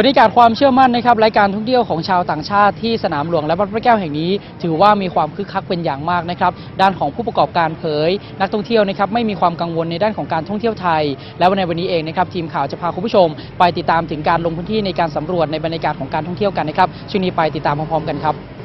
บรรยากาศความเชื่อมั่นนะครับรายการท่องเที่ยวของชาวต่างชาติที่สนามหลวงและวัดพระแก้วแห่งนี้ ถือว่ามีความคึกคักเป็นอย่างมากนะครับด้านของผู้ประกอบการเผย นักท่องเที่ยวนะครับไม่มีความกังวลในด้านของการท่องเที่ยวไทย และในวันนี้เองนะครับทีมข่าวจะพาคุณผู้ชม ไปติดตามถึงการลงพื้นที่ในการสำรวจในบรรยากาศของการท่องเที่ยวกันนะครับช่วงนี้ไปติดตามพร้อมๆกันครับ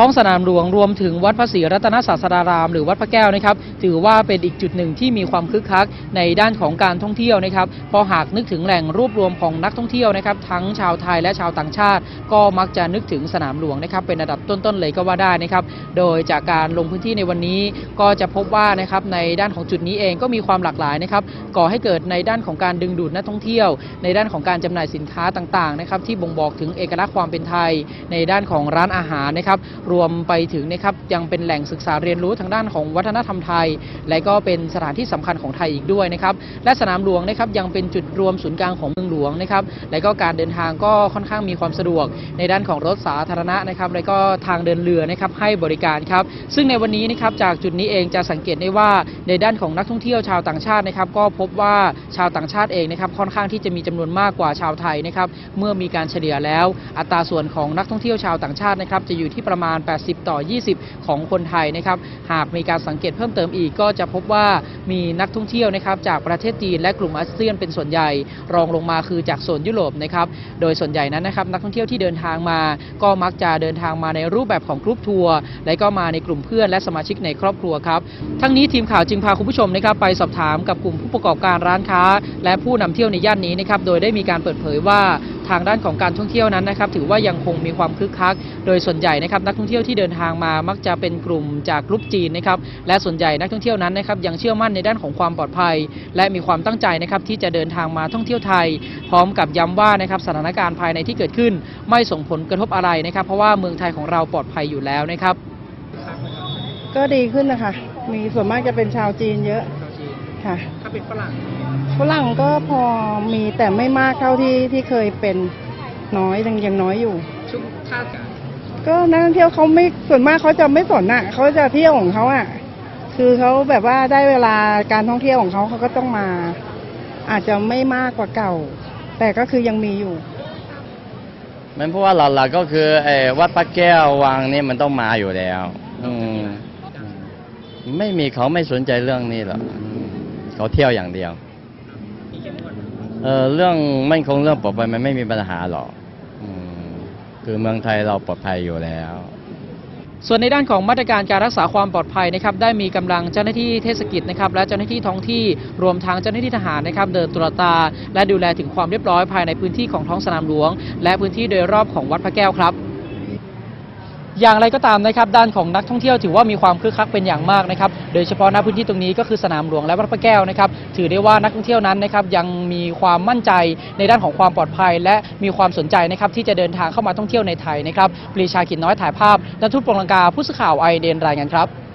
ท้องสนามหลวงรวมถึงวัดพระศรีรัตนศาสดาราม หรือวัดพระแก้วนะครับ ถือว่าเป็นอีกจุดหนึ่งที่มีความคึกคักในด้านของการท่องเที่ยวนะครับพอหากนึกถึงแหล่งรวบรวมของนักท่องเที่ยวนะครับ ทั้งชาวไทยและชาวต่างชาติ ก็มักจะนึกถึงสนามหลวงนะครับ เป็นระดับต้นๆเลยก็ว่าได้นะครับ โดยจากการลงพื้นที่ในวันนี้ก็จะพบว่านะครับในด้านของจุดนี้เองก็มีความหลากหลายนะครับก่อให้เกิดในด้านของการดึงดูดนักท่องเที่ยว ในด้านของการจำหน่ายสินค้าต่างๆนะครับที่บ่งบอกถึงเอกลักษณ์ความเป็นไทย ในด้านของร้านอาหารนะครับรวมไปถึงนะครับยังเป็นแหล่งศึกษาเรียนรู้ทางด้านของวัฒนธรรมไทย และก็เป็นสถานที่สำคัญของไทยอีกด้วยนะครับและสนามหลวงนะครับยังเป็นจุดรวมศูนย์กลางของเมืองหลวงนะครับและก็การเดินทางก็ค่อนข้างมีความสะดวก ในด้านของรถสาธารณะนะครับและก็ทางเดินเรือนะครับให้บริการครับซึ่งในวันนี้นะครับจากจุดนี้เองจะสังเกตได้ว่าในด้านของนักท่องเที่ยวชาวต่างชาตินะครับก็พบว่าชาวต่างชาติเองนะครับค่อนข้างที่จะมีจำนวนมากกว่าชาวไทยนะครับเมื่อมีการเฉลี่ยแล้ว อัตราส่วนของนักท่องเที่ยวชาวต่างชาตินะครับจะอยู่ที่ประมาณณ 80 ต่อ 20 ของคนไทยนะครับหากมีการสังเกตเพิ่มเติมอีกก็จะพบว่ามีนักท่องเที่ยวนะครับจากประเทศจีนและกลุ่มอาเซียนเป็นส่วนใหญ่ รองลงมาคือจากโซนยุโรปนะครับโดยส่วนใหญ่นั้นนะครับนักท่องเที่ยวที่เดินทางมา ก็มักจะเดินทางมาในรูปแบบของกรุ๊ปทัวร์และก็มาในกลุ่มเพื่อนและสมาชิกในครอบครัวครับทั้งนี้ทีมข่าวจึงพาคุณผู้ชมนะครับไปสอบถามกับกลุ่มผู้ประกอบการร้านค้า และผู้นำเที่ยวในย่านนี้นะครับโดยได้มีการเปิดเผยว่า ทางด้านของการท่องเที่ยวนั้นนะครับถือว่ายังคงมีความคึกคัก โดยส่วนใหญ่นะครับนักท่องเที่ยวที่เดินทางมามักจะเป็นกลุ่มจากกลุ่มจีนนะครับและส่วนใหญ่นักท่องเที่ยวนั้นนะครับยังเชื่อมั่นในด้านของความปลอดภัย และมีความตั้งใจนะครับที่จะเดินทางมาท่องเที่ยวไทย พร้อมกับย้ำว่านะครับสถานการณ์ภายในที่เกิดขึ้น ไม่ส่งผลกระทบอะไรนะครับ เพราะว่าเมืองไทยของเราปลอดภัยอยู่แล้วนะครับ ก็ดีขึ้นนะคะ มีส่วนมากจะเป็นชาวจีนเยอะค่ะถ้าเป็นฝรั่ง ฝรั่งก็พอมีแต่ไม่มากเท่าที่ที่เคยเป็นน้อยยังยังน้อยอยู่ ชุกชาติก็นักท่องเที่ยวเขาไม่ส่วนมากเขาจะไม่สนอะเขาจะเที่ยวของเขาอะ คือเขาแบบว่าได้เวลาการท่องเที่ยวของเขาเขาก็ต้องมา อาจจะไม่มากกว่าเก่า แต่ก็คือยังมีอยู่มันเพราะว่าหลักๆก็คือไอ้วัดพระแก้ววังนี่มันต้องมาอยู่แล้วอืมไม่มีเขาไม่สนใจเรื่องนี้หรอกอืมเขาเที่ยวอย่างเดียว เออเรื่องมั่นคงเรื่องปลอดภัยมันไม่มีปัญหาหรอกอืมคือเมืองไทยเราปลอดภัยอยู่แล้ว ส่วนในด้านของมาตรการการรักษาความปลอดภัยนะครับได้มีกำลังเจ้าหน้าที่เทศกิจนะครับและเจ้าหน้าที่ท้องที่รวมทั้งเจ้าหน้าที่ทหารนะครับเดินตรวจตา และดูแลถึงความเรียบร้อยภายในพื้นที่ของท้องสนามหลวง และพื้นที่โดยรอบของวัดพระแก้วครับ อย่างไรก็ตามนะครับด้านของนักท่องเที่ยวถือว่ามีความคึกคักเป็นอย่างมากนะครับโดยเฉพาะณพื้นที่ตรงนี้ก็คือสนามหลวงและวัดพระแก้วนะครับถือได้ว่านักท่องเที่ยวนั้นนะครับยังมีความมั่นใจในด้านของความปลอดภัย และมีความสนใจนะครับที่จะเดินทางเข้ามาท่องเที่ยวในไทยนะครับปรีชาขินน้อยถ่ายภาพนัททุตปรงลังกาผู้สื่อข่าวไอเดนรายงานครับ